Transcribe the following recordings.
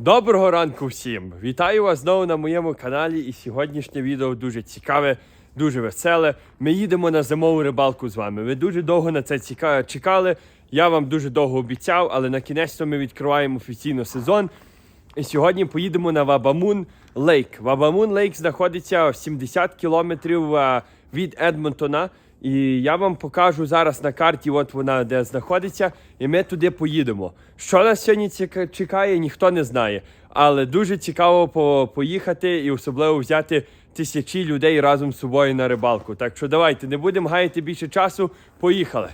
Доброго ранку всім! Вітаю вас знову на моєму каналі. І сьогоднішнє відео дуже цікаве, дуже веселе. Ми їдемо на зимову рибалку з вами. Ви дуже довго на це чекали. Я вам дуже довго обіцяв, але на кінець ми відкриваємо офіційно сезон. І сьогодні поїдемо на Вабамун Лейк. Вабамун Лейк знаходиться 70 кілометрів від Едмонтона. І я вам покажу зараз на карті, от вона де знаходиться, і ми туди поїдемо. Що нас сьогодні чекає, ніхто не знає. Але дуже цікаво по- поїхати і особливо взяти тисячі людей разом з собою на рибалку. Так що давайте не будемо гаяти більше часу. Поїхали.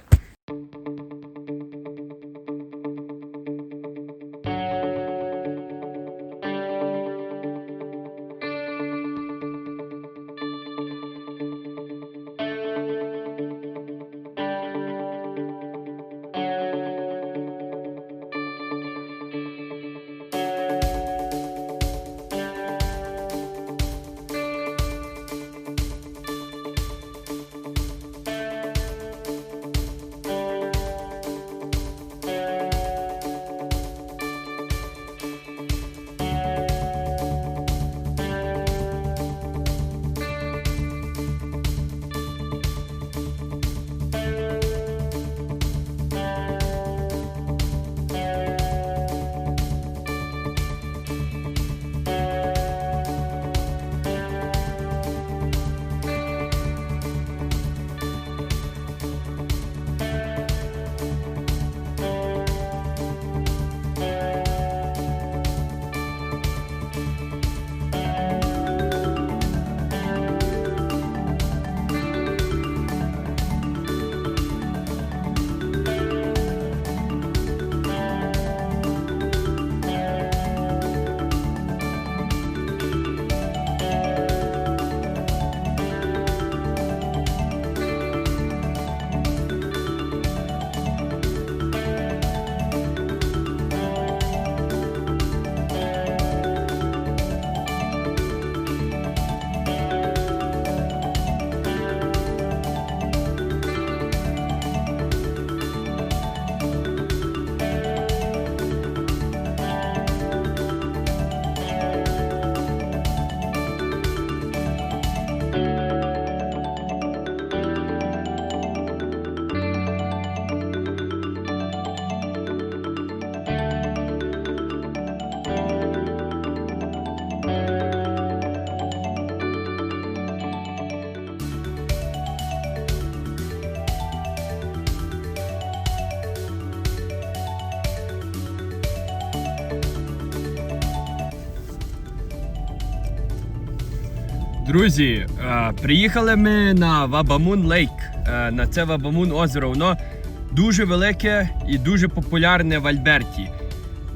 Друзі, е, приїхали ми на Вабамун Лейк. е, На це Вабамун озеро. Воно дуже велике і дуже популярне в Альберті.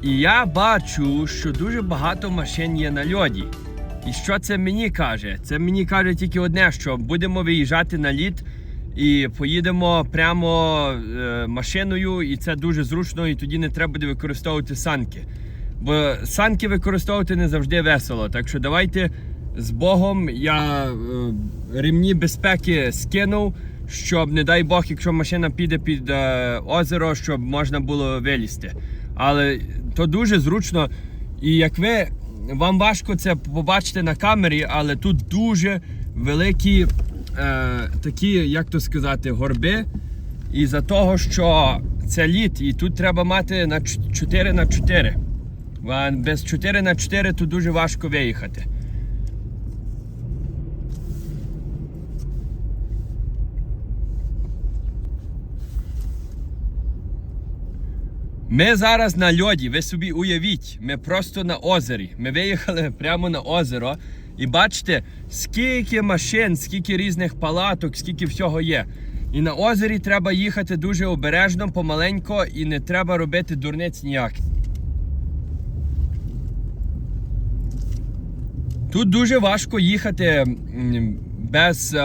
І я бачу, що дуже багато машин є на льоді. І що це мені каже? Це мені каже тільки одне, що будемо виїжджати на лід і поїдемо прямо е, машиною, і це дуже зручно, і тоді не треба буде використовувати санки. Бо санки використовувати не завжди весело. Так що давайте з Богом я е, ремні безпеки скинув, щоб, не дай Бог, якщо машина піде під е, озеро, щоб можна було вилізти. Але то дуже зручно. І як ви, вам важко це побачити на камері, але тут дуже великі е, такі, як то сказати, горби. І за того, що це лід, і тут треба мати на 4 на 4. Без 4 на 4 тут дуже важко виїхати. Ми зараз на льоді, ви собі уявіть, ми просто на озері. Ми виїхали прямо на озеро. І бачите, скільки машин, скільки різних палаток, скільки всього є. І на озері треба їхати дуже обережно, помаленько, і не треба робити дурниць ніяк. Тут дуже важко їхати без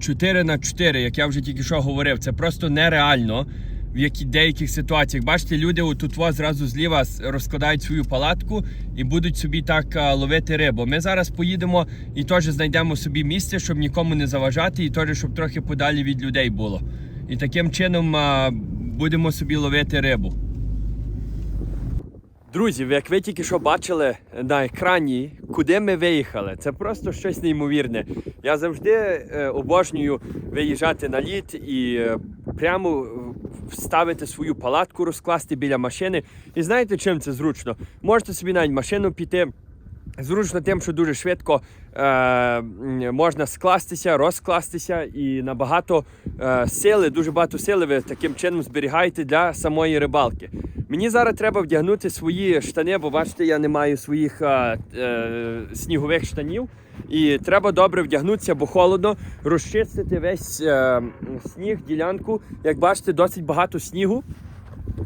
4 на 4, як я вже тільки що говорив. Це просто нереально в які, деяких ситуаціях. Бачите, люди отут во зразу зліва розкладають свою палатку і будуть собі так ловити рибу. Ми зараз поїдемо і теж знайдемо собі місце, щоб нікому не заважати, і теж щоб трохи подалі від людей було. І таким чином будемо собі ловити рибу. Друзі, як ви тільки що бачили на екрані, куди ми виїхали, це просто щось неймовірне. Я завжди е, обожнюю виїжджати на лід і е, прямо ставити свою палатку, розкласти біля машини. І знаєте, чим це зручно? Можете собі навіть машину піти. Зручно тим, що дуже швидко е, можна скластися, розкластися, і набагато е, сили, дуже багато сили ви таким чином зберігаєте для самої рибалки. Мені зараз треба вдягнути свої штани, бо бачите, я не маю своїх е, е, снігових штанів. І треба добре вдягнутися, бо холодно, розчистити весь е, сніг, ділянку. Як бачите, досить багато снігу.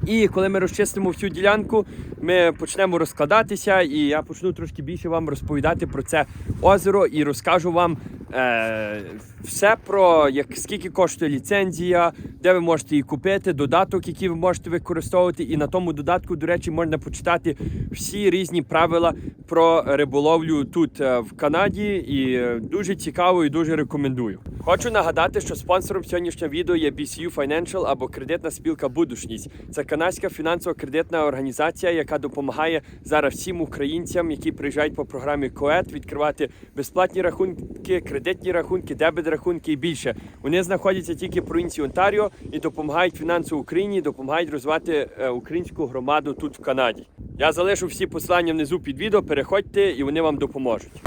І коли ми розчистимо всю ділянку, ми почнемо розкладатися, і я почну трошки більше вам розповідати про це озеро і розкажу вам е, все про як скільки коштує ліцензія, де ви можете її купити, додаток, який ви можете використовувати. І на тому додатку, до речі, можна почитати всі різні правила про риболовлю тут е, в Канаді. І е, дуже цікаво і дуже рекомендую. Хочу нагадати, що спонсором сьогоднішнього відео є BCU Financial або кредитна спілка Будушність. Це канадська фінансово-кредитна організація, яка допомагає зараз всім українцям, які приїжджають по програмі КОЕТ, відкривати безплатні рахунки, кредитні рахунки, дебет рахунки і більше. Вони знаходяться тільки в провінції Онтаріо і допомагають фінансово Україні, допомагають розвивати е, українську громаду тут в Канаді. Я залишу всі посилання внизу під відео. Переходьте і вони вам допоможуть.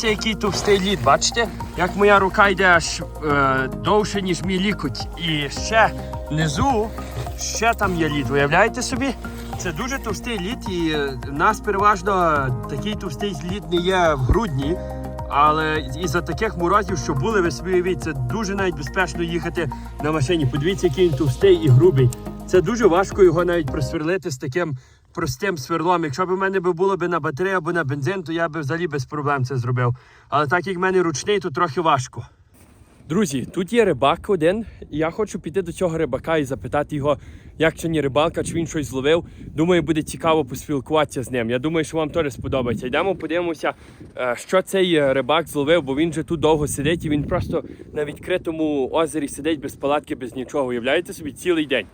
Дивіться, який товстий лід, бачите? Як моя рука йде аж е, довше, ніж мій лікоть. І ще внизу, ще там є лід. Уявляєте собі? Це дуже товстий лід, і е, в нас переважно такий товстий лід не є в грудні. Але із-за таких морозів, що були, ви собі уявіть, це дуже навіть безпечно їхати на машині. Подивіться, який він товстий і грубий. Це дуже важко його навіть просверлити з таким простим сверлом. Якщо б в мене було б на батарею або на бензин, то я б взагалі без проблем це зробив. Але так як в мене ручний, то трохи важко. Друзі, тут є рибак один, і я хочу піти до цього рибака і запитати його, як сьогодні рибалка, чи він щось зловив. Думаю, буде цікаво поспілкуватися з ним. Я думаю, що вам теж сподобається. Йдемо, подивимося, е, що цей е, рибак зловив, бо він же тут довго сидить і він просто на відкритому озері сидить без палатки, без нічого. Уявляєте собі цілий день.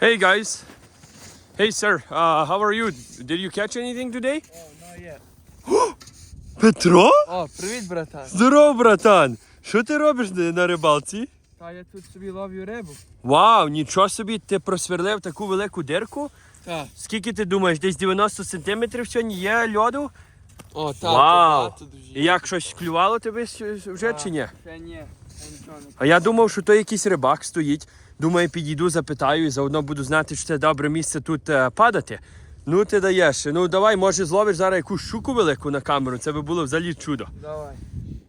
Hey guys. Hey sir, uh, how are you? Did you catch anything today? Петро? О, привіт, братан. Здоров, братан! Що ти робиш на рибалці? Та я тут собі ловлю рибу. Вау, нічого собі, ти просверлив таку велику дирку. Так. Скільки ти думаєш, десь 90 сантиметрів сьогодні є льоду? О, так, Вау! дуже. І як щось клювало тобі с- вже чи ні? Ще ні, ще нічого не А я думав, що то якийсь рибак стоїть. Думаю, підійду, запитаю і заодно буду знати, що це добре місце тут е, падати. Ну ти даєш. Ну давай, може, зловиш зараз якусь щуку велику на камеру, це би було взагалі чудо. Давай.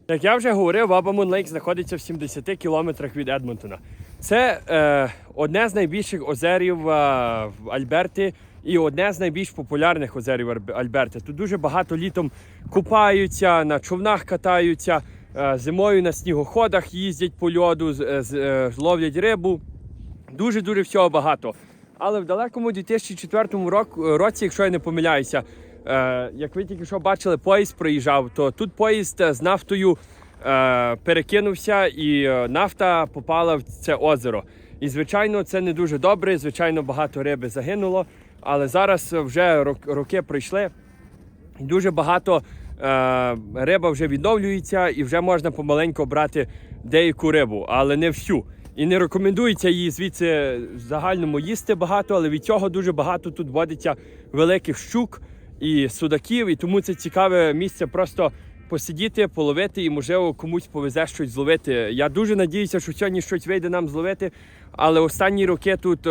Як я вже говорив, Абамун Лейк знаходиться в 70 кілометрах від Едмонтона. Це е, одне з найбільших озерів е, в Альберті і одне з найбільш популярних озерів Альберти. Тут дуже багато літом купаються, на човнах катаються, е, зимою на снігоходах їздять по льоду, з- е, з- е, ловлять рибу. Дуже-дуже всього багато. Але в далекому 2004 рок- році, якщо я не помиляюся, е, як ви тільки що бачили, поїзд проїжджав, то тут поїзд е, з нафтою е, перекинувся і нафта попала в це озеро. І, звичайно, це не дуже добре. Звичайно, багато риби загинуло. Але зараз вже роки пройшли. І Дуже багато риба вже відновлюється і вже можна помаленьку брати деяку рибу, але не всю. І не рекомендується її звідси в загальному їсти багато, але від цього дуже багато тут водиться великих щук і судаків, і тому це цікаве місце просто посидіти, половити і, можливо, комусь повезе щось зловити. Я дуже надіюся, що сьогодні щось вийде нам зловити, але останні роки тут.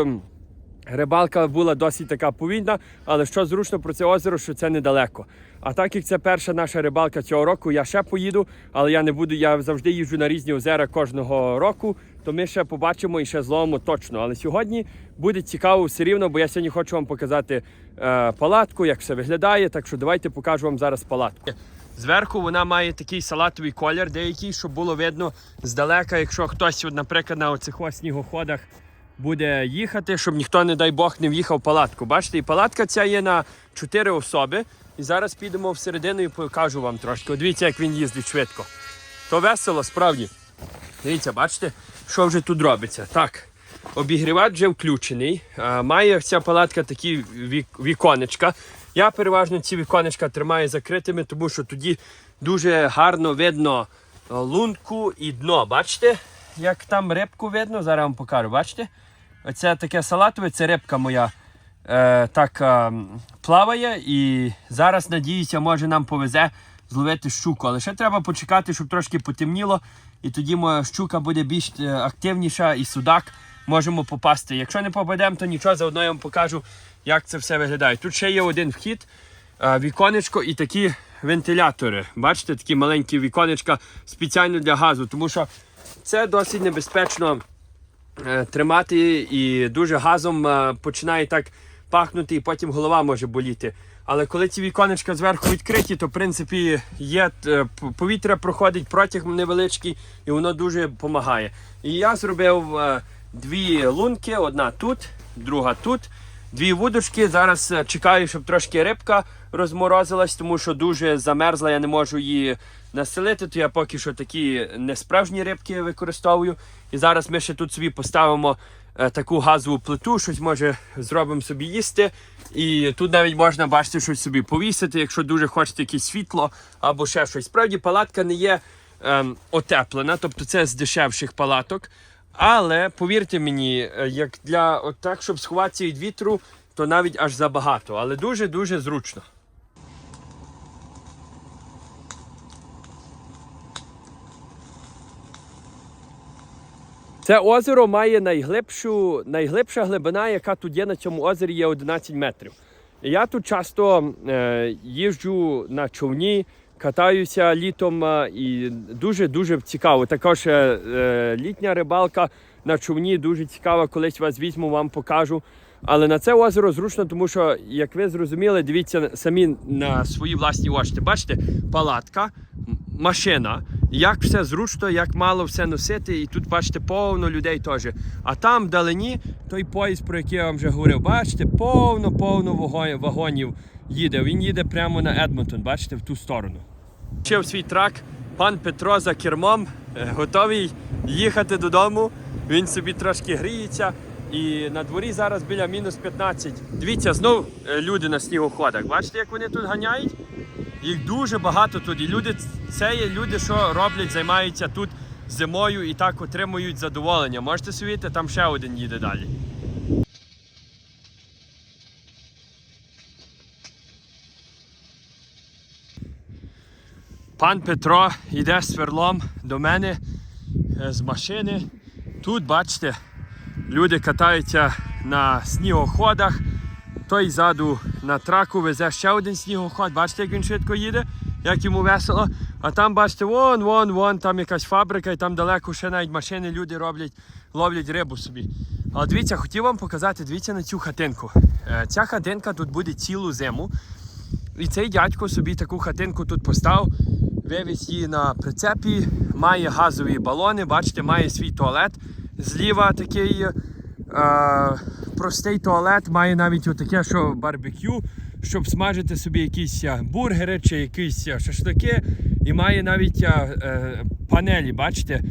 Рибалка була досить така повільна, але що зручно про це озеро, що це недалеко. А так як це перша наша рибалка цього року, я ще поїду, але я не буду. Я завжди їжджу на різні озера кожного року, то ми ще побачимо і ще зловимо точно. Але сьогодні буде цікаво все рівно, бо я сьогодні хочу вам показати е, палатку, як все виглядає. Так що давайте покажу вам зараз палатку. Зверху вона має такий салатовий колір, деякий, щоб було видно здалека, якщо хтось, наприклад, на оцих ось снігоходах буде їхати, щоб ніхто, не дай Бог, не в'їхав в палатку. Бачите, і палатка ця є на 4 особи. І зараз підемо всередину і покажу вам трошки. Дивіться, як він їздить швидко. То весело, справді. Дивіться, бачите, що вже тут робиться. Так, обігрівач вже включений. А, Має ця палатка такі вік- віконечка. Я переважно ці віконечка тримаю закритими, тому що тоді дуже гарно видно е, лунку і дно. Бачите, як там рибку видно? Зараз вам покажу. Бачите? Оце таке салатове, це рибка моя е, так е, плаває. І зараз, надіюся, може нам повезе зловити щуку. Але ще треба почекати, щоб трошки потемніло. І тоді моя щука буде більш е, активніша і судак можемо попасти. Якщо не попадемо, то нічого, заодно я вам покажу, як це все виглядає. Тут ще є один вхід, е, віконечко і такі вентилятори. Бачите, такі маленькі віконечка спеціально для газу, тому що це досить небезпечно тримати і дуже газом е, починає так пахнути, і потім голова може боліти. Але коли ці віконечка зверху відкриті, то в принципі є е, повітря проходить протяг невеличкий, і воно дуже допомагає. І я зробив е, дві лунки: одна тут, друга тут. Дві вудочки. Зараз е, чекаю, щоб трошки рибка розморозилась, тому що дуже замерзла, я не можу її населити. То я поки що такі несправжні рибки використовую. І зараз ми ще тут собі поставимо е, таку газову плиту, щось може зробимо собі їсти. І тут навіть можна бачити щось собі повісити, якщо дуже хочете якесь світло або ще щось. Справді палатка не є ем, отеплена, тобто це з дешевших палаток. Але повірте мені, е, як для от так, щоб сховатися від вітру, то навіть аж забагато, але дуже-дуже зручно. Це озеро має найглибшу, найглибша глибина, яка тут є на цьому озері, є 11 метрів. Я тут часто е, їжджу на човні, катаюся літом е, і дуже-дуже цікаво. Також е, е, літня рибалка на човні дуже цікава. Колись вас візьму, вам покажу. Але на це озеро зручно, тому що, як ви зрозуміли, дивіться самі на свої власні очі. Бачите, палатка, машина, як все зручно, як мало все носити. І тут, бачите, повно людей теж. А там вдалині той поїзд, про який я вам вже говорив, бачите, повно-повно вагонів їде. Він їде прямо на Едмонтон, бачите, в ту сторону. Чив свій трак, пан Петро за кермом, е, готовий їхати додому. Він собі трошки гріється. І на дворі зараз біля мінус 15. Дивіться, знов е, люди на снігоходах. Бачите, як вони тут ганяють? Їх дуже багато тут. І люди, це є люди, що роблять, займаються тут зимою і так отримують задоволення. Можете собі, там ще один їде далі. Пан Петро йде сверлом до мене е, з машини. Тут, бачите, люди катаються на снігоходах. Той ззаду на траку везе ще один снігоход. Бачите, як він швидко їде, як йому весело. А там, бачите, вон, вон, вон, там якась фабрика, і там далеко ще навіть машини люди роблять, ловлять рибу собі. Але дивіться, хотів вам показати, дивіться на цю хатинку. Е, Ця хатинка тут буде цілу зиму. І цей дядько собі таку хатинку тут поставив, вивіз її на прицепі, має газові балони, бачите, має свій туалет. Зліва такий е, простий туалет, має навіть отаке, що барбекю, щоб смажити собі якісь е, бургери чи якісь е, шашлики. І має навіть е, панелі, бачите,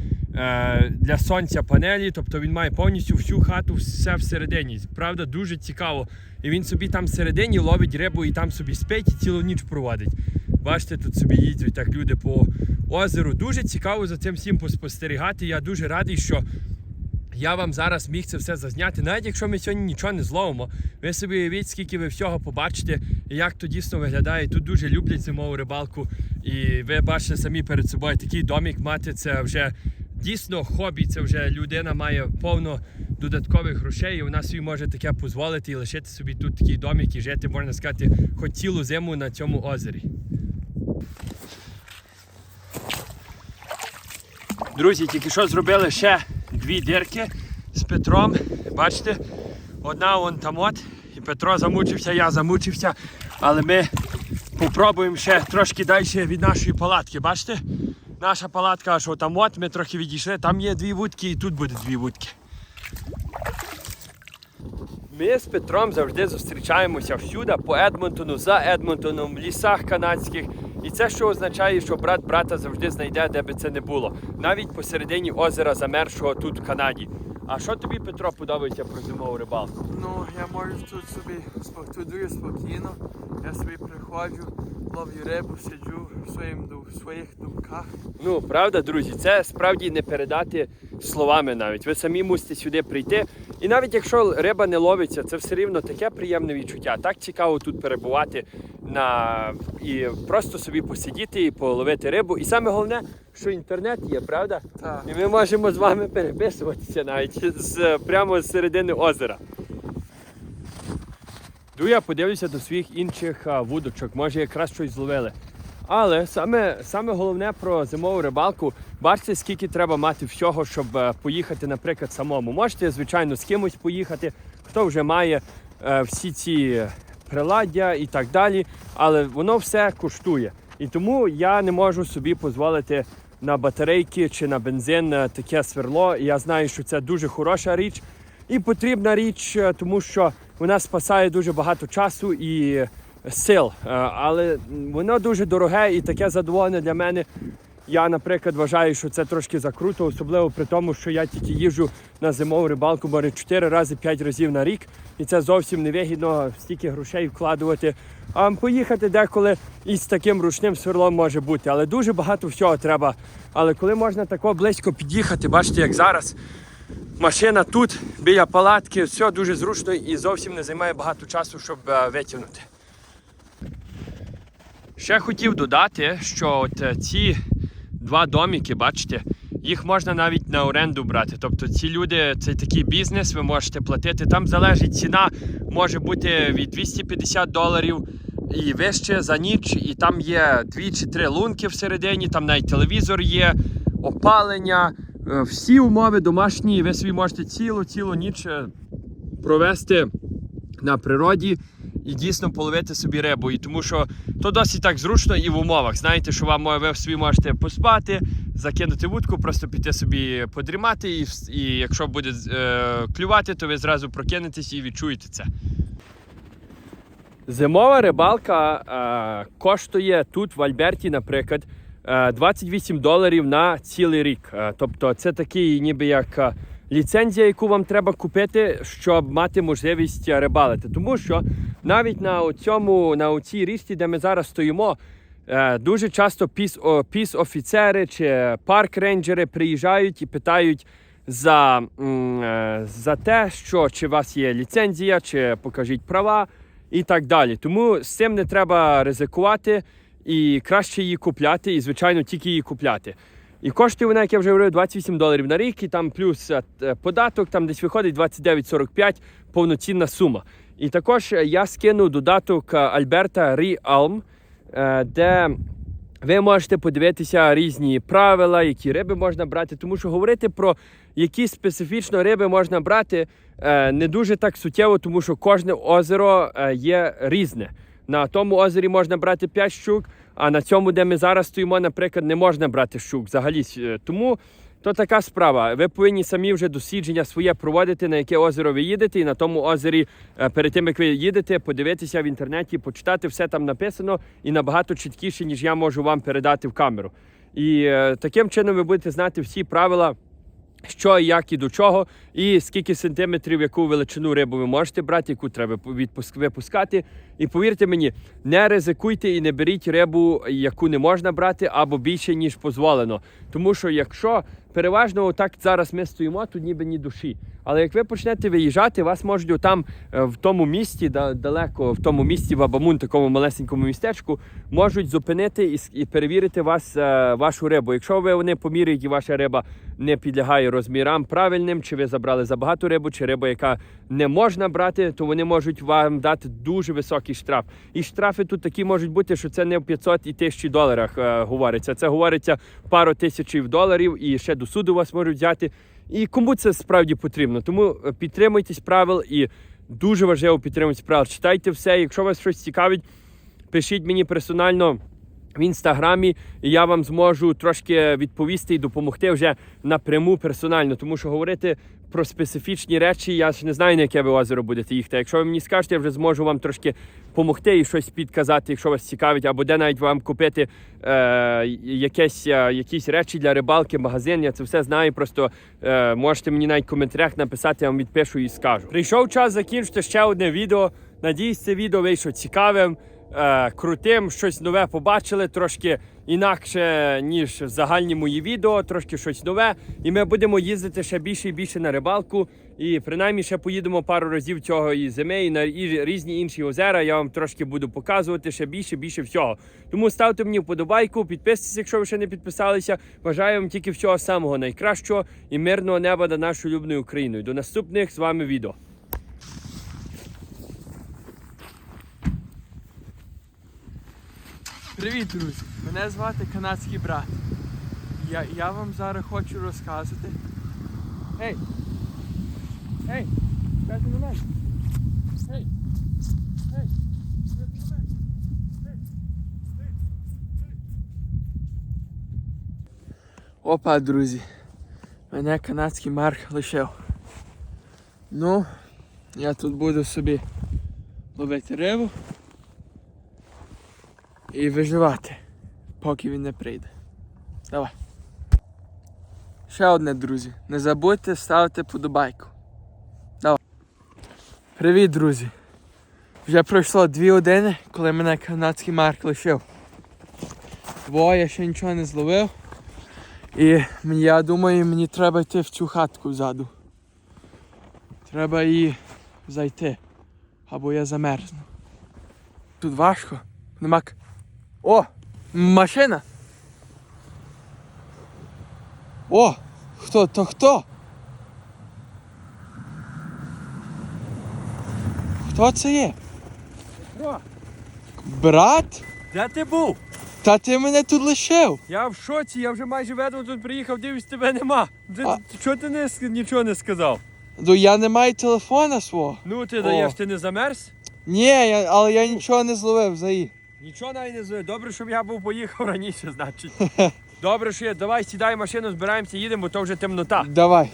для сонця панелі. Тобто він має повністю всю хату, все всередині. Правда, дуже цікаво. І він собі там всередині ловить рибу і там собі спить і цілу ніч проводить. Бачите, тут собі їздять так люди по озеру. Дуже цікаво за цим всім поспостерігати. Я дуже радий, що я вам зараз міг це все зазняти. Навіть якщо ми сьогодні нічого не зловимо, ви собі уявіть, скільки ви всього побачите і як то дійсно виглядає. Тут дуже люблять зимову рибалку. І ви бачите самі перед собою такий домик мати це вже дійсно хобі. Це вже людина має повно додаткових грошей, і вона собі може таке дозволити і лишити собі тут такий домик і жити, можна сказати, хоч цілу зиму на цьому озері. Друзі, тільки що зробили ще дві дірки з Петром. Бачите, одна вон там от. І Петро замучився, я замучився. Але ми попробуємо ще трошки далі від нашої палатки. Бачите? Наша палатка аж там от, ми трохи відійшли, там є дві вудки і тут буде дві вудки. Ми з Петром завжди зустрічаємося всюди по Едмонтону, за Едмонтоном, в лісах канадських. І це що означає, що брат брата завжди знайде, де би це не було. Навіть посередині озера замершого тут в Канаді. А що тобі, Петро, подобається про зимову рибалку? Ну, я можу тут собі спо- тут дуже спокійно. Я собі приходжу, ловлю рибу, сиджу в, своїм, в своїх думках. Ну, правда, друзі, це справді не передати словами навіть. Ви самі мусите сюди прийти. І навіть якщо риба не ловиться, це все рівно таке приємне відчуття. Так цікаво тут перебувати на і просто собі посидіти і половити рибу. І саме головне, що інтернет є, правда? Так. І ми можемо з вами переписуватися навіть з прямо з середини озера. Йду я подивлюся до своїх інших а, вудочок, може якраз щось зловили. Але саме, саме головне про зимову рибалку, бачите, скільки треба мати всього, щоб е, поїхати, наприклад, самому. Можете, звичайно, з кимось поїхати, хто вже має е, всі ці приладдя і так далі, але воно все коштує. І тому я не можу собі дозволити на батарейки чи на бензин е, таке сверло. Я знаю, що це дуже хороша річ і потрібна річ, е, тому що вона спасає дуже багато часу і сил. Е, Але воно дуже дороге і таке задоволення для мене. Я, наприклад, вважаю, що це трошки закруто, особливо при тому, що я тільки їжджу на зимову рибалку, може 4 рази 5 разів на рік, і це зовсім невигідно стільки грошей вкладувати. А поїхати деколи із таким ручним сверлом може бути, але дуже багато всього треба. Але коли можна тако близько під'їхати, бачите, як зараз. Машина тут, біля палатки, все дуже зручно і зовсім не займає багато часу, щоб е, витягнути. Ще хотів додати, що от е, ці два домики, бачите, їх можна навіть на оренду брати. Тобто ці люди, це такий бізнес, ви можете платити. Там залежить ціна, може бути від 250 доларів і вище за ніч. І там є дві чи три лунки всередині, там навіть телевізор є, опалення, е, всі умови домашні. Ви собі можете цілу цілу ніч е, провести на природі і дійсно половити собі рибу. І тому що то досить так зручно і в умовах. Знаєте, що вам ви собі можете поспати, закинути вудку, просто піти собі подрімати, і, і якщо буде е, клювати, то ви зразу прокинетесь і відчуєте це. Зимова рибалка е, коштує тут в Альберті, наприклад, е, 28 доларів на цілий рік. Е, тобто це такий ніби як е, ліцензія, яку вам треба купити, щоб мати можливість рибалити. Тому що навіть на цьому, на цій річці, де ми зараз стоїмо, е, дуже часто піс, піс-офіцери чи парк-рейнджери приїжджають і питають за, е, за те, що чи у вас є ліцензія, чи покажіть права і так далі. Тому з цим не треба ризикувати і краще її купляти, і, звичайно, тільки її купляти. І коштує вона, як я вже говорив, 28 доларів на рік, і там плюс е, е, податок, там десь виходить 29,45 повноцінна сума. І також е, я скину додаток Альберта Realm, де ви можете подивитися різні правила, які риби можна брати, тому що говорити про які специфічно риби можна брати не дуже так суттєво, тому що кожне озеро є різне. На тому озері можна брати 5 щук, а на цьому, де ми зараз стоїмо, наприклад, не можна брати щук взагалі. Е, Тому то така справа. Ви повинні самі вже дослідження своє проводити, на яке озеро ви їдете, і на тому озері, е, перед тим як ви їдете, подивитися в інтернеті, почитати все там написано і набагато чіткіше, ніж я можу вам передати в камеру. І е, таким чином ви будете знати всі правила. Що, як і до чого, і скільки сантиметрів, яку величину рибу ви можете брати, яку треба випускати. І повірте мені, не ризикуйте і не беріть рибу, яку не можна брати, або більше, ніж дозволено. Тому що якщо переважно отак зараз ми стоїмо, тут ніби ні душі. Але як ви почнете виїжджати, вас можуть отам е, в тому місті, далеко в тому місті в Абамун, такому малесенькому містечку, можуть зупинити і, перевірити вас, е, вашу рибу. Якщо ви вони поміряють і ваша риба не підлягає розмірам правильним, чи ви забрали забагато рибу, чи риба, яка не можна брати, то вони можуть вам дати дуже високий штраф. І штрафи тут такі можуть бути, що це не в 500 і 1000 доларах е, говориться. Це говориться пару тисяч доларів і ще до суду вас можуть взяти. І кому це справді потрібно? Тому е, підтримуйтесь правил і дуже важливо підтримуйтесь правил. Читайте все. Якщо вас щось цікавить, пишіть мені персонально в інстаграмі, і я вам зможу трошки відповісти і допомогти вже напряму персонально, тому що говорити про специфічні речі, я ж не знаю, на яке ви озеро будете їхати. Якщо ви мені скажете, я вже зможу вам трошки допомогти і щось підказати, якщо вас цікавить, або де навіть вам купити е, якесь, е, якісь речі для рибалки, магазин. Я це все знаю. Просто е, можете мені навіть в коментарях написати, я вам відпишу і скажу. Прийшов час закінчити ще одне відео. Надіюсь, це відео вийшло цікавим е, крутим, щось нове побачили, трошки інакше, ніж загальні мої відео, трошки щось нове. І ми будемо їздити ще більше і більше на рибалку. І принаймні ще поїдемо пару разів цього і зими, і на і різні інші озера. Я вам трошки буду показувати ще більше, більше всього. Тому ставте мені вподобайку, підписуйтесь, якщо ви ще не підписалися. Бажаю вам тільки всього самого найкращого і мирного неба над нашою улюбленою Україною. До наступних з вами відео. Привіт, друзі! Мене звати канадський брат. Я, я вам зараз хочу розказати. Ей! Ей! На мене! Ей! Опа, друзі! Мене канадський Марк лишив. Ну, я тут буду собі ловити рибу і виживати, поки він не прийде. Давай. Ще одне, друзі. Не забудьте ставити подобайку. Давай. Привіт, друзі. Вже пройшло дві години, коли мене канадський марк лишив. Бо я ще нічого не зловив. І я думаю, мені треба йти в цю хатку ззаду. Треба її зайти. Або я замерзну. Тут важко. Нема. О! Машина! О! Хто? То хто? Хто це є? Брат? Де ти був? Та ти мене тут лишив. Я в шоці, я вже майже ведом тут приїхав, дивлюсь, тебе нема. Ти, А- Чого ти не, ск- нічого не сказав? Ну я не маю телефона свого. Ну ти О. даєш, ти не замерз? Ні, я, але я нічого не зловив взагалі. Нічого навіть не зробив. Добре, щоб я був поїхав раніше, значить. Добре, що є. Давай сідай в машину, збираємося, їдемо, бо то вже темнота. Давай.